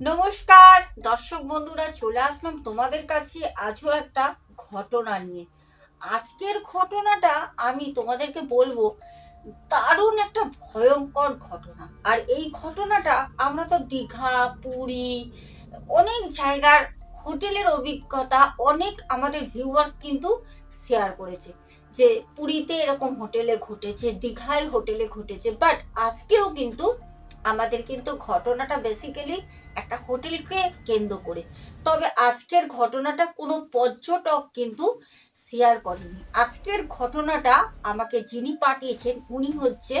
নমস্কার, দর্শক বন্ধুরা, চলে আসলাম তোমাদের কাছে আজও একটা ঘটনা নিয়ে। আজকের ঘটনাটা আমি তোমাদেরকে বলব, দারুণ একটা ভয়ঙ্কর ঘটনা। আর এই ঘটনাটা আমরা তো দীঘা, পুরী, অনেক জায়গার হোটেলের অভিজ্ঞতা অনেক আমাদের ভিউয়ার্স কিন্তু শেয়ার করেছে যে পুরীতে এরকম হোটেলে ঘটেছে, দীঘায় হোটেলে ঘটেছে। বাট আজকেও কিন্তু আমাদের কিন্তু ঘটনাটা বেসিক্যালি একটা হোটেলকে কেন্দ্র করে। তবে আজকের ঘটনাটা কোনো পর্যটক কিন্তু শেয়ার করেনি। আজকের ঘটনাটা আমাকে যিনি পাঠিয়েছেন, উনি হচ্ছে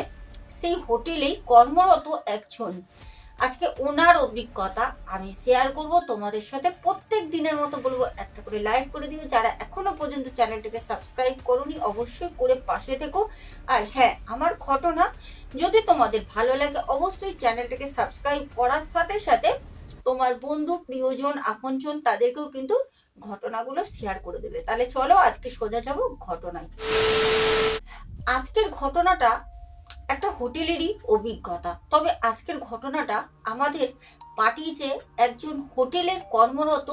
সেই হোটেলেই কর্মরত একজন আজকে ওনার অভিজ্ঞতা আমি শেয়ার করব। তোমাদের সাথে প্রত্যেক দিনের মতো বলব, একটা করে লাইক করে দিও। যারা এখনও পর্যন্ত চ্যানেলটাকে সাবস্ক্রাইব করোনি, অবশ্যই করে পাশে থেকো। আর হ্যাঁ আমার ঘটনা, যদি তোমাদের ভালো লাগে, অবশ্যই চ্যানেলটাকে সাবস্ক্রাইব করার সাথে সাথে তোমার বন্ধু, প্রিয়জন, আপনজন, তাদেরকেও কিন্তু ঘটনাগুলো শেয়ার করে দেবে। তাহলে চলো আজকে সোজা যাব ঘটনায়। আজকের ঘটনাটা একটা হোটেলেরই অভিজ্ঞতা। তবে আজকের ঘটনাটা আমাদের পাঠিয়েছে একজন হোটেলের কর্মরত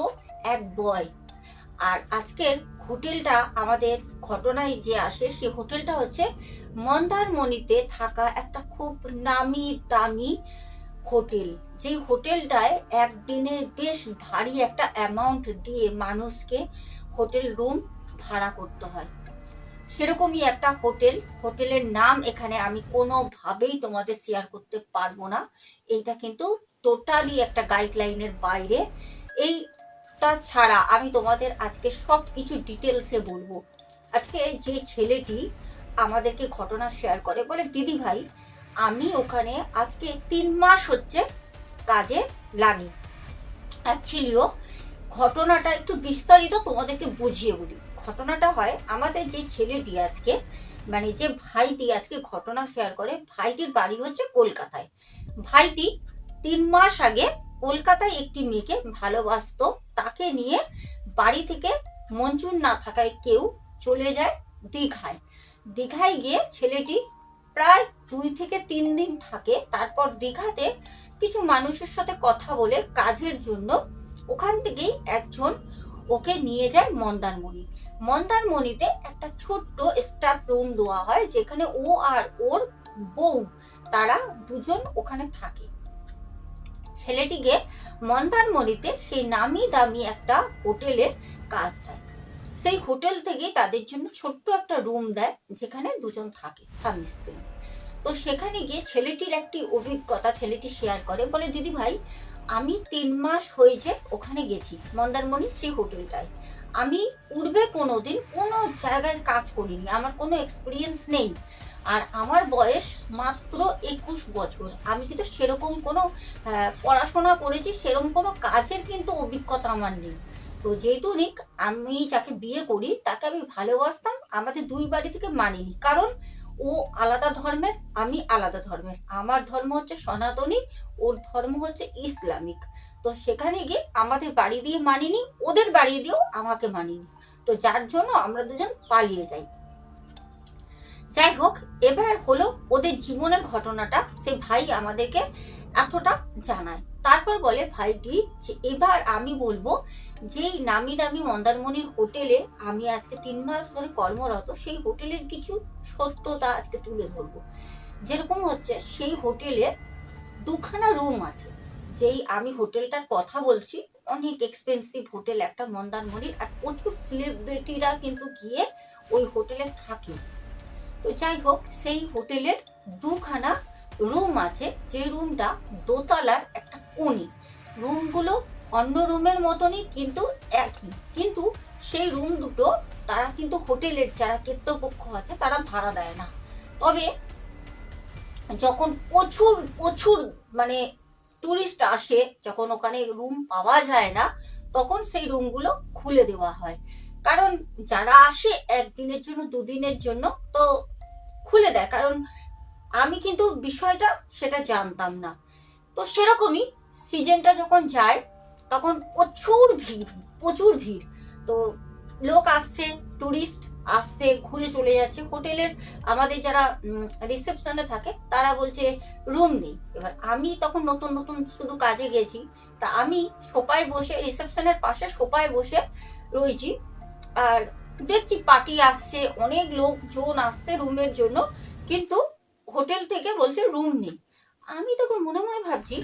এক বয় আর আজকের হোটেলটা আমাদের ঘটনায় যে আসে সেই হোটেলটা হচ্ছে মন্দারমণিতে থাকা একটা খুব নামি দামি হোটেল। যেই হোটেলটায় একদিনে বেশ ভারী একটা অ্যামাউন্ট দিয়ে মানুষকে হোটেল রুম ভাড়া করতে হয়। সেরকমই একটা হোটেল। হোটেলের নাম এখানে আমি কোনোভাবেই তোমাদের শেয়ার করতে পারব না। এইটা কিন্তু টোটালি একটা গাইডলাইনের বাইরে। এইটা ছাড়া আমি তোমাদের আজকে সব কিছু ডিটেলসে বলব। আজকে যে ছেলেটি আমাদেরকে ঘটনা শেয়ার করে, বলে, দিদি ভাই, আমি ওখানে আজকে তিন মাস হচ্ছে কাজে লাগি। অ্যাকচুয়ালিও ঘটনাটা একটু বিস্তারিত তোমাদেরকে বুঝিয়ে বলি। ঘটনাটা হয় আমাদের যে ছেলেটি আজকে মানে যে ভাইটি আজকে ঘটনা শেয়ার করে, ভাইটির বাড়ি হচ্ছে কলকাতায়। ভাইটি তিন মাস আগে কলকাতায় একটি মেয়েকে ভালোবাসতো। তাকে নিয়ে বাড়ি থেকে মঞ্জুর না থাকায় কেউ চলে যায় দীঘায়। দীঘায় গিয়ে ছেলেটি প্রায় দুই থেকে তিন দিন থাকে। তারপর দীঘাতে কিছু মানুষের সাথে কথা বলে কাজের জন্য ওখান থেকেই একজন ওকে নিয়ে যায় মন্দারমণি। মন্দারমণিতে একটা ছোট্ট স্টাফ রুম দেওয়া হয়, যেখানে ও আর ওর বউ, তারা দুজন ওখানে থাকে। ছেলেটিকে মন্দারমণিতে সেই নামি দামি একটা হোটেলে কাজ দেয়। সেই হোটেল থেকেই তাদের জন্য ছোট্ট একটা রুম দেয়, যেখানে দুজন থাকে, স্বামী, স্ত্রী। তো সেখানে গিয়ে ছেলেটির একটি অভিজ্ঞতা ছেলেটি শেয়ার করে, বলে, দিদি ভাই, আমি তিন মাস হয়েছে ওখানে গেছি মন্দারমণির সেই হোটেলটায়। আমি পূর্বে কোনো দিন কোনো জায়গায় কাজ করিনি, আমার কোনো এক্সপিরিয়েন্স নেই। আর আমার বয়স মাত্র একুশ বছর। আমি কিন্তু সেরকম কোনো পড়াশোনা করেছি, সেরকম কোনো কাজের কিন্তু অভিজ্ঞতা আমার নেই। তো যেহেতু নিক আমি যাকে বিয়ে করি, তাকে আমি ভালোবাসতাম, আমাদের দুই বাড়ি থেকে মানিনি। কারণ ও আলাদা ধর্মের, আমি আলাদা ধর্মের। আমার ধর্ম হচ্ছে সনাতনী, ওর ধর্ম হচ্ছে ইসলামিক। তো সেখানে গিয়ে আমাদের বাড়ি দিয়ে মানিনি, ওদের বাড়ি দিয়েও আমাকে মানিনি। তো যার জন্য আমরা দুজন পালিয়ে যাই। যাই হোক, এবার হলো ওদের জীবনের ঘটনাটা। সে ভাই আমাদেরকে এতটা জানায় তারপর বলে ভাইটি যে এবার আমি বলব, যেই নামি দামি মন্দারমণির হোটেলে আমি আজকে তিন মাস ধরে কর্মরত, সেই হোটেলের কিছু সত্যতা আজকে তুলে ধরবো। যেরকম হচ্ছে, সেই হোটেলে দুখানা রুম আছে, যেই আমি হোটেলটার কথা বলছি, অনেক এক্সপেন্সিভ হোটেল, একটা মন্দারমণির, আর প্রচুর সেলিব্রিটিরা কিন্তু গিয়ে ওই হোটেলে থাকে। তো যাই হোক, সেই হোটেলের দুখানা রুম আছে, যে রুমটা দোতলার একটা কোণে। রুমগুলো অন্য রুমের মতনই কিন্তু একই। কিন্তু সেই রুম দুটো, তারা কিন্তু হোটেলের যারা কর্তৃপক্ষ আছে, তারা ভাড়া দেয় না। তবে যখন প্রচুর প্রচুর মানে টুরিস্ট আসে, যখন ওখানে রুম পাওয়া যায় না, তখন সেই রুমগুলো খুলে দেওয়া হয়। কারণ যারা আসে একদিনের জন্য, দুদিনের জন্য, তো খুলে দেয়। কারণ আমি কিন্তু বিষয়টা সেটা জানতাম না। তো সেরকমই সিজনটা যখন যায়, তখন প্রচুর ভিড় প্রচুর ভিড়। তো লোক আসছে, টুরিস্ট আসছে, ঘুরে চলে যাচ্ছে। হোটেলের আমাদের যারা রিসেপশনে থাকে, তারা বলছে, রুম নেই। এবার আমি তখন নতুন নতুন শুধু কাজে গেছি। তা আমি সোপায় বসে, রিসেপশনের পাশে সোপায় বসে রয়েছি। আর দেখছি পার্টি আসছে, অনেক লোকজন আসছে রুমের জন্য। কিন্তু হোটেল থেকে বলছে রুম নেই। আমি তখন মনে মনে ভাবছি,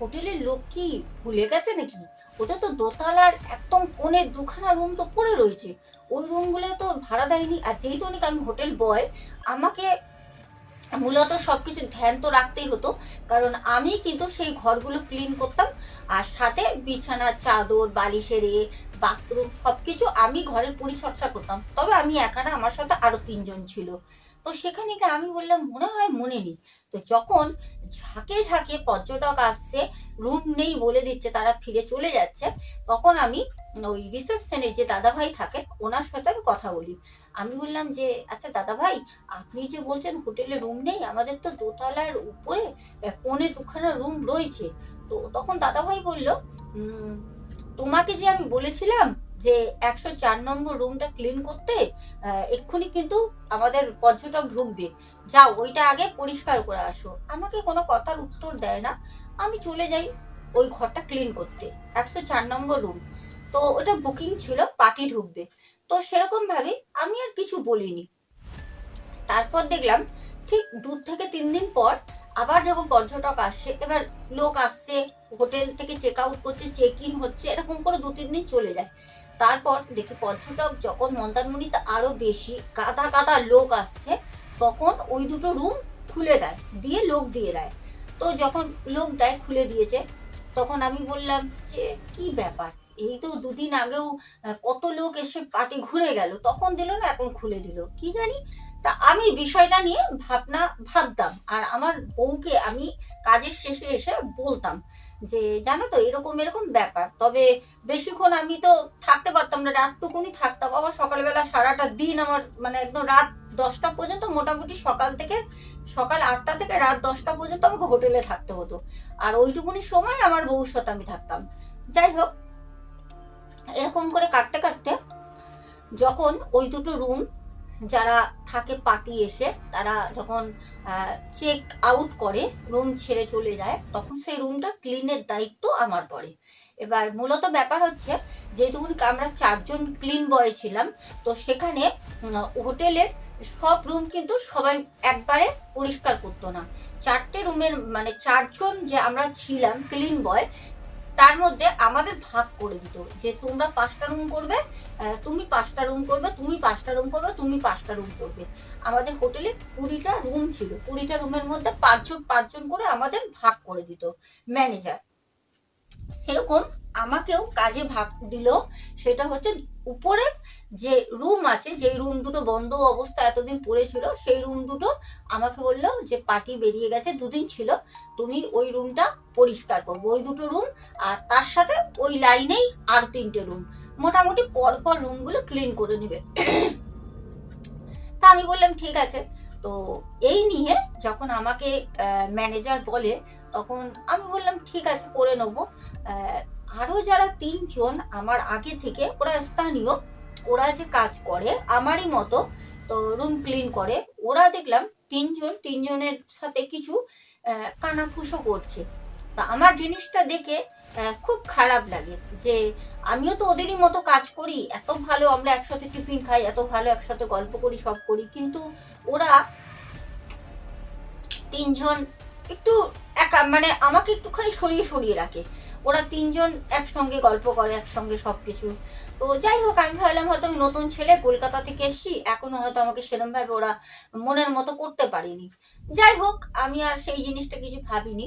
হোটেলের লোক কি ভুলে গেছে নাকি? ওটা তো দোতলার একদম কোণে দুখানা রুম তো পড়ে রয়েছে। ওই রুমগুলো তো ভাড়া দেয়নি। আর যেহেতু নাকি আমি হোটেল বয় আমাকে মূলত সব কিছু ধ্যান তো রাখতেই হতো। কারণ আমি কিন্তু সেই ঘরগুলো ক্লিন করতাম। আর সাথে বিছানা, চাদর, বালিশের এ বাথরুম সব কিছু আমি ঘরের পরিচর্যা করতাম। তবে আমি একা না আমার সাথে আরও তিনজন ছিল। তো সেখানে গিয়ে আমি বললাম, মনে হয় মনে নেই। তো যখন ঝাঁকে ঝাঁকে পর্যটক আসছে রুম নেই বলে দিচ্ছে, তারা ফিরে চলে যাচ্ছে, তখন আমি ওই রিসেপশনে যে দাদা ভাই থাকেন, ওনার সাথে আমি কথা বলি। আমি বললাম যে আচ্ছা দাদা ভাই আপনি যে বলছেন হোটেলে রুম নেই, আমাদের তো দোতলার উপরে কোণে দুখানা রুম রয়েছে। তো তখন দাদা ভাই বলল তোমাকে যে আমি বলেছিলাম যে একশো চার নম্বর রুমটা ক্লিন করতে এক্ষুনি কিন্তু আমাদের পর্যটক ঢুকবে। যাও, ওইটা আগে পরিষ্কার করে আসো। আমাকে কোনো কথার উত্তর দেয় না। আমি চলে যাই ওই ঘরটা ক্লিন করতে, একশো চার নম্বর রুম তো ওটা বুকিং ছিল, পার্টি ঢুকবে। তো সেরকম ভাবে আমি আর কিছু বলিনি। তারপর দেখলাম, ঠিক দু থেকে তিন দিন পর আবার যখন পর্যটক আসছে, এবার লোক আসছে, হোটেল থেকে চেক আউট করছে চেক ইন হচ্ছে, এরকম করে দু তিন দিন চলে যায়। তারপর দেখি পর্যটক যখন মন্দারমণিতে আরও বেশি কাদা কাদা লোক আসছে, তখন ওই দুটো রুম খুলে দেয়, দিয়ে লোক দিয়ে দেয়। তো যখন লোক দেয়, খুলে দিয়েছে, তখন আমি বললাম যে, কি ব্যাপার? এই তো দুদিন আগেও কত লোক এসে পার্টি ঘুরে গেল, তখন দিল না, এখন খুলে দিল। কি জানি? তা আমি বিষয়টা নিয়ে ভাবনা, ভাবতাম, আর আমার বউকে আমি কাজের শেষে এসে বলতাম যে, জানো তো, এরকম এরকম ব্যাপার। তবে বেশিক্ষণ আমি তো থাকতে পারতাম না রাতটুকুনি থাকতাম। আবার সকালবেলা সারাটা দিন আমার মানে একদম রাত দশটা পর্যন্ত, মোটামুটি সকাল থেকে, সকাল আটটা থেকে রাত দশটা পর্যন্ত আমাকে হোটেলে থাকতে হতো। আর ওইটুকুনি সময় আমার বউর সাথে আমি থাকতাম। যাই হোক এরকম করে কাটতে কাটতে যখন ওই দুটো রুম যারা থাকে পার্টি এসে, তারা যখন চেক আউট করে রুম ছেড়ে চলে যায়, তখন সেই রুমটা ক্লিনের দায়িত্ব আমার পড়ে। এবার মূলত ব্যাপার হচ্ছে যেহেতুকুনি আমরা চারজন ক্লিন বয় ছিলাম, তো সেখানে হোটেলের সব রুম কিন্তু সবাই একবারে পরিষ্কার করতো না। চারটে রুমের মানে চারজন যে আমরা ছিলাম ক্লিন বয় তার মধ্যে আমাদের ভাগ করে দিত যে তোমরা পাঁচটা রুম করবে তুমি পাঁচটা রুম করবে, তুমি পাঁচটা রুম করবে, তুমি পাঁচটা রুম করবে। আমাদের হোটেলে কুড়িটা রুম ছিল। কুড়িটা রুমের মধ্যে পাঁচজন পাঁচজন করে আমাদের ভাগ করে দিত ম্যানেজার সেরকম আমাকেও কাজে ভাগ দিল। সেটা হচ্ছে উপরে যে রুম আছে, যে রুম দুটো বন্ধ অবস্থা এতদিন পড়েছিল, সেই রুম দুটো আমাকে বলল যে, পার্টি বেরিয়ে গেছে, দুদিন ছিল। তুমি ওই রুমটা পরিষ্কার করব। ওই দুটো রুম আর তার সাথে ওই লাইনেই আর তিনটে রুম মোটামুটি পরপর রুমগুলো ক্লিন করে নেবে। তা আমি বললাম, ঠিক আছে। তো এই নিয়ে যখন আমাকে ম্যানেজার বলে, তখন আমি বললাম, ঠিক আছে, করে নেব। আহ, আরও যারা তিনজন আমার আগে থেকে ওরা স্থানীয় ওরা যে কাজ করে আমারই মতো তো রুম ক্লিন করে ওরা দেখলাম তিনজন তিনজনের সাথে কিছু কানাফুসো করছে। তা আমার জিনিসটা দেখে খুব খারাপ লাগে যে আমিও তো ওদেরই মতো কাজ করি এত ভালো আমরা একসাথে টিফিন খাই এত ভালো একসাথে গল্প করি সব করি কিন্তু ওরা তিনজন একটু একা মানে আমাকে একটুখানি সরিয়ে সরিয়ে রাখে। ওরা তিনজন একসঙ্গে গল্প করে, একসঙ্গে সব কিছু তো যাই হোক, আমি ভাবলাম হয়তো আমি নতুন ছেলে কলকাতা থেকে এসছি, এখনও হয়তো আমাকে সেরমভাবে ওরা মনের মতো করতে পারেনি। যাই হোক, আমি আর সেই জিনিসটা কিছু ভাবিনি।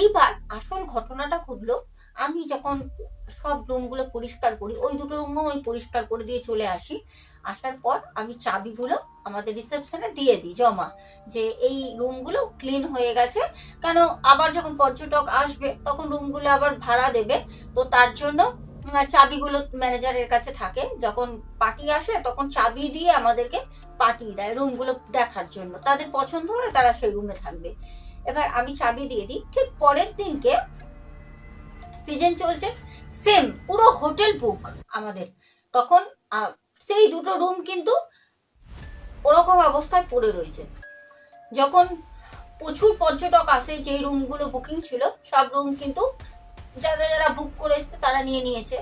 এইবার আসল ঘটনাটা ঘটলো আমি যখন সব রুমগুলো পরিষ্কার করি, ওই দুটো রুমও আমি পরিষ্কার করে দিয়ে চলে আসি। আসার পর আমি চাবিগুলো আমাদের রিসেপশনে দিয়ে দিই জমা, যে এই রুমগুলো ক্লিন হয়ে গেছে। কেন আবার যখন পর্যটক আসবে, তখন রুমগুলো আবার ভাড়া দেবে। তো তার জন্য চাবিগুলো ম্যানেজারের কাছে থাকে। যখন পার্টি আসে, তখন চাবি দিয়ে আমাদেরকে পাঠিয়ে দেয় রুমগুলো দেখার জন্য। তাদের পছন্দ হলে তারা সেই রুমে থাকবে। এবার আমি চাবি দিয়ে দিই। ঠিক পরের দিনকে সিজন চলছে সেম পুরো হোটেল বুক আমাদের। তখন সেই দুটো রুম কিন্তু ওরকম অবস্থায় পড়ে রয়েছে। যখন প্রচুর পর্যটক আসে যে রুমগুলো বুকিং ছিল, সব রুম কিন্তু যারা যারা বুক করে এসছে, তারা নিয়ে নিয়েছে।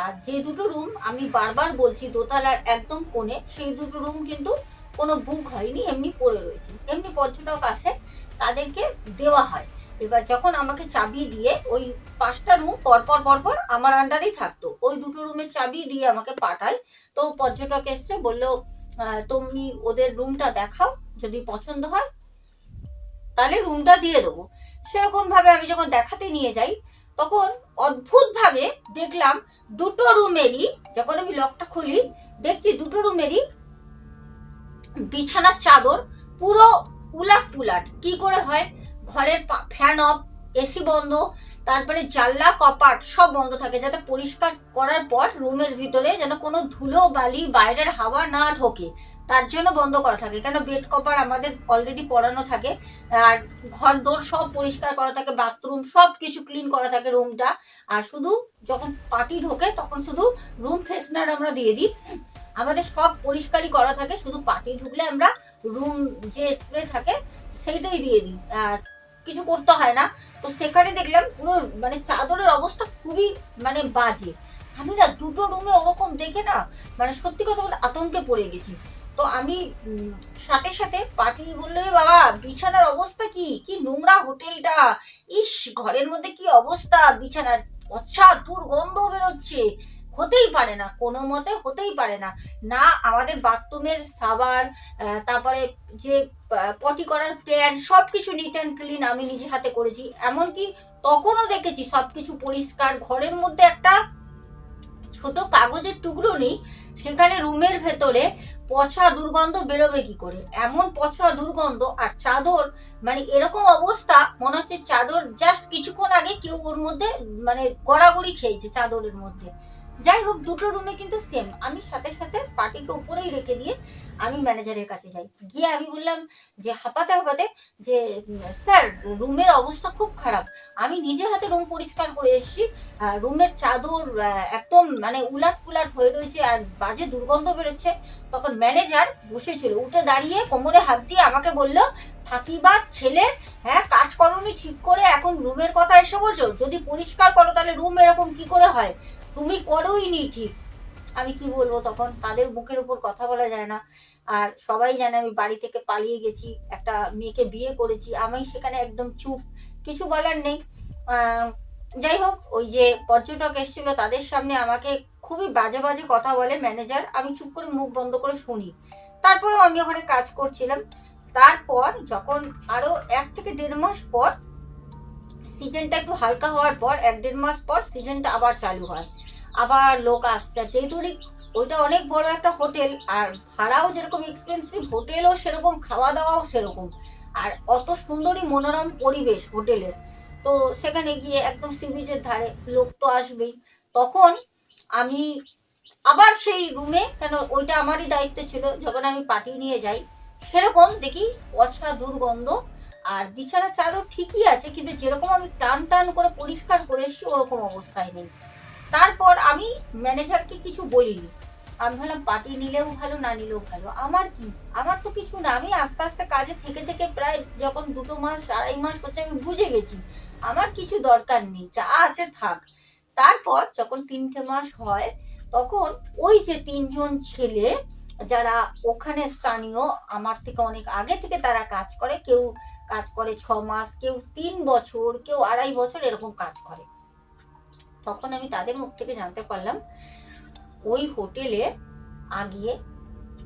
আর যে দুটো রুম আমি বারবার বলছি, দোতলার একদম কোণে, সেই দুটো রুম কিন্তু কোনো বুক হয়নি, এমনি পড়ে রয়েছে। এমনি পর্যটক আসে, তাদেরকে দেওয়া হয়। এবার যখন আমাকে চাবি দিয়ে ওই পাঁচটা রুম পরপর পরপর আমার আন্ডারেই থাকতো। ওই দুটো রুমের চাবি দিয়ে আমাকে পাঠায়। তো পর্যটক এসছে, বলল তুমি ওদের রুমটা দেখাও, যদি পছন্দ হয়, তাহলে রুমটা দিয়ে দেবো। সেরকম ভাবে আমি যখন দেখাতে নিয়ে যাই, তখন অদ্ভুত ভাবে দেখলাম দুটো রুমেরই যখন আমি লকটা খুলি, দেখছি দুটো রুমেরই বিছানার চাদর পুরো উলাট পুলাট কি করে হয়? ঘরের ফ্যান অফ এসি বন্ধ, তারপরে জানলা, কপাট সব বন্ধ থাকে যাতে পরিষ্কার করার পর রুমের ভিতরে যেন কোনো ধুলো, বালি, বাইরের হাওয়া না ঢোকে। তার জন্য বন্ধ করা থাকে। কেন? বেড কভার আমাদের অলরেডি পরানো থাকে। আর ঘর দোর সব পরিষ্কার করা থাকে বাথরুম সব কিছু ক্লিন করা থাকে রুমটা আর শুধু যখন পার্টি ঢোকে, তখন শুধু রুম ফ্রেশনার আমরা দিয়ে দিই। আমাদের সব পরিষ্কারই করা থাকে। শুধু পার্টি ঢুকলে আমরা রুম যে স্প্রে থাকে, সেইটাই দিয়ে দিই। আর কিছু করতে হয় না। তো সেখানে দেখলাম পুরো মানে চাদরের অবস্থা খুবই মানে বাজে। আমি না দুটো রুমে ওরকম দেখে না মানে সত্যি কথা বলতে আতঙ্কে পড়ে গেছি। তো আমি সাথে সাথে পার্টি বলল, "এ বাবা, বিছানার অবস্থা কি? কি নোংরা হোটেলটা? ইস, ঘরের মধ্যে কি অবস্থা? বিছানার আচ্ছা দুর্গন্ধ বেরোচ্ছে। হতেই পারে না, কোনো মতে হতেই পারে না। না, আমাদের বাথরুমের সাবান তারপরে যে পটি করার প্যান সব কিছু নিট অ্যান্ড ক্লিন আমি নিজে হাতে করেছি। এমনকি তখনও দেখেছি সব কিছু পরিষ্কার, ঘরের মধ্যে একটা ছোট কাগজের টুকরো নেই, সেখানে রুমের ভেতরে পচা দুর্গন্ধ বেরোবে কি করে? এমন পচা দুর্গন্ধ আর চাদর মানে এরকম অবস্থা, মনে হচ্ছে চাদর জাস্ট কিছুক্ষণ আগে কেউ ওর মধ্যে মানে গড়াগড়ি খেয়েছে চাদরের মধ্যে। যাই হোক দুটো রুমে কিন্তু সেম আমি সাথে সাথে পার্টিকে উপরেই রেখে দিয়ে আমি ম্যানেজারের কাছে যাই। গিয়ে আমি বললাম যে, হাঁপাতে হাঁপাতে যে, স্যার রুমের অবস্থা খুব খারাপ। আমি নিজে হাতে রুম পরিষ্কার করে এসেছি। রুমের চাদর একদম মানে উলাট পুলাট হয়ে রয়েছে আর বাজে দুর্গন্ধ বেরোচ্ছে। তখন ম্যানেজার বসেছিল। উঠে দাঁড়িয়ে কোমরে হাত দিয়ে আমাকে বলল, ফাঁকিবাজ ছেলে হ্যাঁ কাজ করনি ঠিক করে এখন রুমের কথা এসে বলছো? যদি পরিষ্কার করো, তাহলে রুম এরকম কি করে হয়? তুমি করোই নি ঠিক। আমি কি বলব তখন? তাদের মুখের উপর কথা বলা যায় না। আর সবাই জানে আমি বাড়ি থেকে পালিয়ে গেছি, একটা মেয়েকে বিয়ে করেছি, আমি সেখানে একদম চুপ, কিছু বলার নেই। যাই হোক, ওই যে পর্যটক এসেছিল তাদের সামনে আমাকে খুবই বাজে বাজে কথা বলে ম্যানেজার, আমি চুপ করে মুখ বন্ধ করে শুনি। তারপরেও আমি ওখানে কাজ করছিলাম। তারপর যখন আরও এক থেকে দেড় মাস পর সিজনটা একটু হালকা হওয়ার পর, এক দেড় মাস পর সিজনটা আবার চালু হয়। আবার লোক আসছে। যেহেতু ওইটা অনেক বড় একটা হোটেল, আর ভাড়াও যেরকম এক্সপেন্সিভ হোটেলও সেরকম খাওয়া দাওয়াও সেরকম। আর অত সুন্দরী মনোরম পরিবেশ হোটেলের। তো সেখানে গিয়ে একদম সি বিচের ধারে লোক তো আসবেই। তখন আমি আবার সেই রুমে, কেন ওইটা আমারই দায়িত্ব ছিল, যখন আমি পাঠিয়ে নিয়ে যাই, সেরকম দেখি পচা দুর্গন্ধ আর বিছানা চাদর ঠিকই আছে, কিন্তু যেরকম আমি টান টান করে পরিষ্কার করে এসেছি, ওরকম অবস্থায় নেই। তারপর আমি ম্যানেজারকে কিছু বলিনি। আমি ভাবলাম, পার্টি নিলেও ভালো, না নিলেও ভালো। আমার কি? আমার তো কিছু না। আমি আস্তে আস্তে কাজে থেকে থেকে প্রায় যখন দুটো মাস, আড়াই মাস হচ্ছে, আমি বুঝে গেছি। আমার কিছু দরকার নেই। যা আছে থাক। তারপর যখন তিনটে মাস হয়, তখন ওই যে তিনজন ছেলে যারা ওখানে স্থানীয়, আমার থেকে অনেক আগে থেকে তারা কাজ করে, কেউ কাজ করে ছ মাস, কেউ তিন বছর, কেউ আড়াই বছর এরকম কাজ করে। তখন আমি তাদের মুখ থেকে জানতে পারলাম, ওই হোটেলে আগিয়ে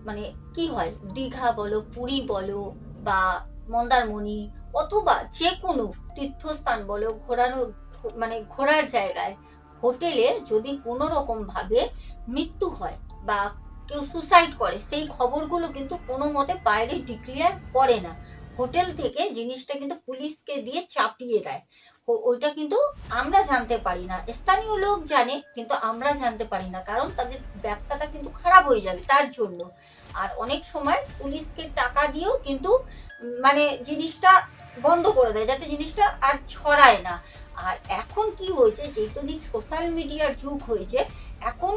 মানে কি হয়? দীঘা বলো, পুরী বলো, বা মন্দারমণি, অথবা যে কোনো তীর্থস্থান বলো, ঘোরানো মানে ঘোরার জায়গায়, হোটেলে যদি কোনো রকম ভাবে মৃত্যু হয় বা কেউ সুসাইড করে, সেই খবরগুলো কিন্তু কোনো মতে বাইরে ডিক্লেয়ার করে না। হোটেল থেকে জিনিসটা কিন্তু পুলিশকে দিয়ে চাপিয়ে দেয়। ওইটা কিন্তু আমরা জানতে পারি না। স্থানীয় লোক জানে, কিন্তু আমরা জানতে পারি না। কারণ তাদের ব্যবসাটা কিন্তু খারাপ হয়ে যাবে তার জন্য। আর অনেক সময় পুলিশকে টাকা দিয়েও কিন্তু মানে জিনিসটা বন্ধ করে দেয়, যাতে জিনিসটা আর ছড়ায় না। আর এখন কি হয়েছে, যেহেতু সোশ্যাল মিডিয়ার যুগ হয়েছে, এখন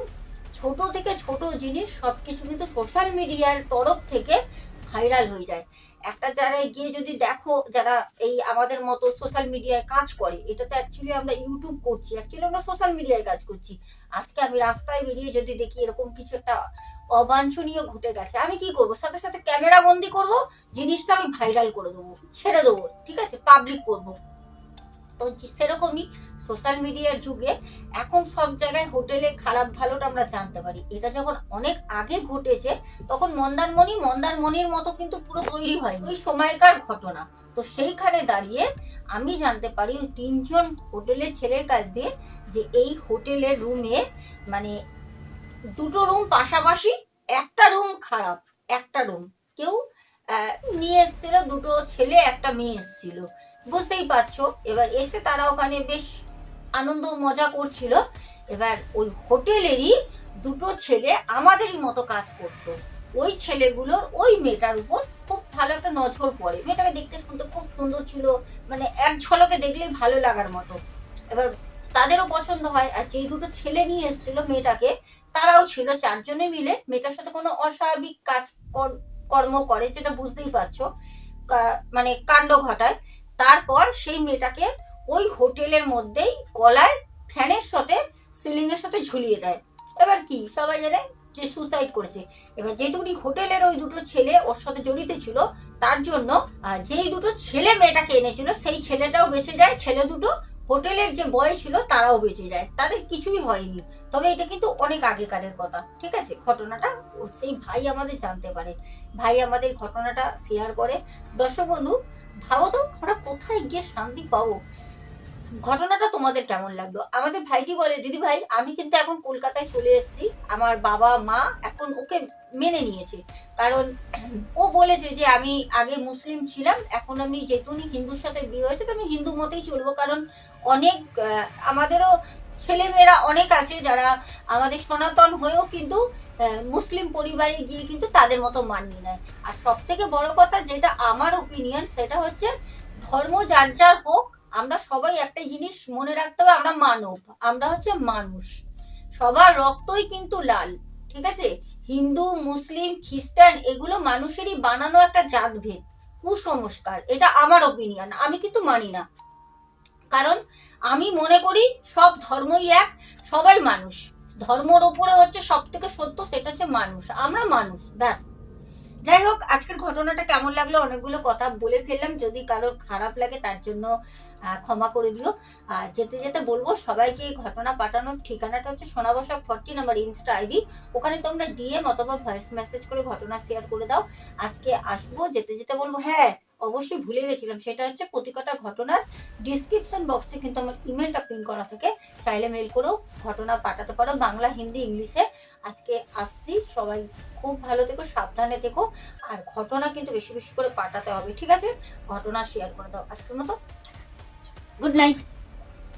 ছোট থেকে ছোট জিনিস সব কিছু কিন্তু সোশ্যাল মিডিয়ার তরফ থেকে ভাইরাল হয়ে যায়। একটা জায়গায় গিয়ে যদি দেখো যারা এই আমাদের মতো সোশ্যাল মিডিয়ায় কাজ করে, এটা তো অ্যাকচুয়ালি আমরা ইউটিউব করছি অ্যাকচুয়ালি আমরা সোশ্যাল মিডিয়ায় কাজ করছি। আজকে আমি রাস্তায় বেরিয়ে যদি দেখি এরকম কিছু একটা অবাঞ্ছনীয় ঘটে গেছে, আমি কি করব? সাথে সাথে ক্যামেরা বন্দি করব, জিনিসটা আমি ভাইরাল করে দেবো, ছেড়ে দেবো, ঠিক আছে? পাবলিক করব। তো সেরকমই সোশ্যাল মিডিয়ার যুগে এখন সব জায়গায় হোটেলে খারাপ ভালোটা আমরা জানতে পারি। এটা যখন অনেক আগে ঘটেছে, তখন মন্দারমণি মন্দারমণির মতো কিন্তু পুরো তৈরি হয় ওই সময়কার ঘটনা। তো সেইখানে দাঁড়িয়ে আমি জানতে পারি ওই তিনজন হোটেলের ছেলের কাছ দিয়ে যে এই হোটেলের রুমে মানে দুটো রুম পাশাপাশি একটা রুম খারাপ, একটা রুম কেউ নিয়ে এসেছিল, দুটো ছেলে, একটা মেয়ে এসেছিল। বুঝতেই পারছ। এবার এসে তারা ওখানে বেশ আনন্দ মজা করছিল। এবার ওই হোটেলেরই দুটো ছেলে আমাদেরই মতো কাজ করতো। ওই ছেলেগুলোর ওই মেয়েটার উপর খুব ভালো একটা নজর পড়ে। মেয়েটাকে দেখতে শুনতে খুব সুন্দর ছিল। মানে এক ঝলকে দেখলেই ভালো লাগার মতো। এবার তাদেরও পছন্দ হয়। আর যেই দুটো ছেলে নিয়ে এসেছিল মেয়েটাকে, তারাও ছিল চারজনে মিলে। মেয়েটার সাথে কোনো অস্বাভাবিক কাজ কর- কর্ম করে, যেটা বুঝতেই পারছ। মানে কাণ্ড ঘটায়। তারপর সেই মেয়েটাকে ওই হোটেলের মধ্যেই গলায় ফ্যানের সাথে, সিলিং এর সাথে ঝুলিয়ে দেয়। এবার কি? সবাই জানে যে সুসাইড করেছে। এবার যেহেতু উনি হোটেলের ওই দুটো ছেলে ওর সাথে জড়িত ছিল, তার জন্য যেই দুটো ছেলে মেয়েটাকে এনেছিল, সেই ছেলেটাও বেঁচে যায়, ছেলে দুটো হোটেলের যে বয় ছিল, তারাও বেঁচে যায়। তাদের কিছুই হয়নি। তবে এটা কিন্তু অনেক আগেকারের কথা, ঠিক আছে? ঘটনাটা সেই ভাই আমাদের জানতে পারে। ভাই আমাদের ঘটনাটা শেয়ার করে। দর্শক বন্ধু, ভাবো তো, আমরা কোথায় গিয়ে শান্তি পাবো? ঘটনাটা তোমাদের কেমন লাগল? আমাদের ভাইটি বলে, দিদি ভাই, আমি কিন্তু এখন কলকাতায় চলে এসেছি। আমার বাবা, মা এখন ওকে মেনে নিয়েছে। কারণ ও বলেছে যে, আমি আগে মুসলিম ছিলাম, এখন আমি যেহেতু হিন্দুর সাথে বিয়ে হয়েছে, তো আমি হিন্দু মতেই চলবো। কারণ অনেক আমাদেরও ছেলেমেয়েরা অনেক আছে যারা আমাদের সনাতন হয়েও কিন্তু মুসলিম পরিবারে গিয়ে কিন্তু তাদের মতো মানিয়ে নেয়। আর সব থেকে বড় কথা যেটা আমার ওপিনিয়ন সেটা হচ্ছে ধর্ম যার যার হোক, আমরা সবাই একটা জিনিস মনে রাখতে হবে, আমরা মানব, আমরা হচ্ছে মানুষ। সবার রক্তই কিন্তু লাল, ঠিক আছে? হিন্দু, মুসলিম, খ্রিস্টান, এগুলো মানুষেরই বানানো একটা জাতভেদ, কুসংস্কার, এটা আমার ওপিনিয়ন আমি কিন্তু মানি না। কারণ আমি মনে করি সব ধর্মই এক, সবাই মানুষ। ধর্মর ওপরে হচ্ছে সব থেকে সত্য সেটা হচ্ছে মানুষ। আমরা মানুষ, ব্যাস। যাই হোক, আজকের ঘটনাটা কেমন লাগল অনেকগুলো কথা বলে ফেললাম। যদি কারোর খারাপ লাগে তার জন্য ক্ষমা করে দিও। আর যেতে যেতে বলব, সবাইকে এই ঘটনা পাঠানোর ঠিকানাটা হচ্ছে Sonabasak forty number insta ID. ওখানে তোমরা ডিএম অথবা ভয়েস মেসেজ করে ঘটনা শেয়ার করে দাও। আজকে আসব, যেতে যেতে বলব হ্যাঁ অবশ্যই ভুলে গেছিলাম। সেটা হচ্ছে প্রতিকটা ঘটনার ডিসক্রিপশন বক্সে কিন্তু আমার ইমেলটা পিন করা থাকে। চাইলে মেল করেও ঘটনা পাঠাতে পারো। বাংলা, হিন্দি, ইংলিশে আজকে আসছি। সবাই খুব ভালো থেকো, সাবধানে থেকো। আর ঘটনা কিন্তু বেশি বেশি করে পাঠাতে হবে, ঠিক আছে? ঘটনা শেয়ার করে দাও। আজকের মতো গুড নাইট